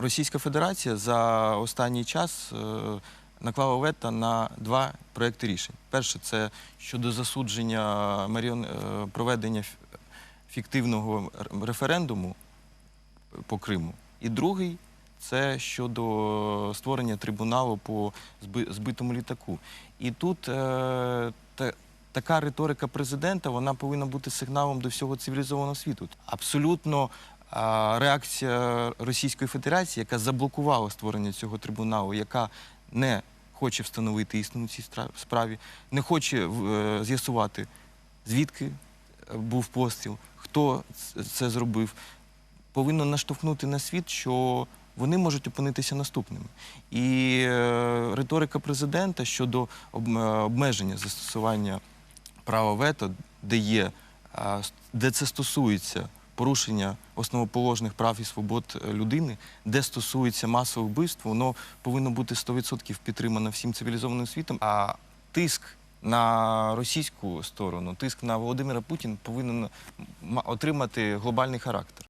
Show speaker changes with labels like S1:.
S1: Російська Федерація за останній час е, наклала вето на два проекти рішень. Перше це щодо засудження маріон... е, проведення фіктивного референдуму по Криму. І другий це щодо створення трибуналу по зби- збитому літаку. І тут е, така риторика президента вона повинна бути сигналом до всього цивілізованого світу. Абсолютно реакція Російської Федерації, яка заблокувала створення цього трибуналу, яка не хоче встановити істину в цій справі, не хоче е, з'ясувати, звідки е, був постріл, хто це зробив, повинно наштовхнути на світ, що вони можуть опинитися наступними. І е, риторика президента щодо обмеження застосування права вето, де є, де це стосується порушення основоположних прав і свобод е, людини, де стосується масових вбивств, воно повинно бути 100% підтримано всім цивілізованим світом. А тиск на російську сторону, тиск на Володимира Путіна повинен отримати глобальний характер.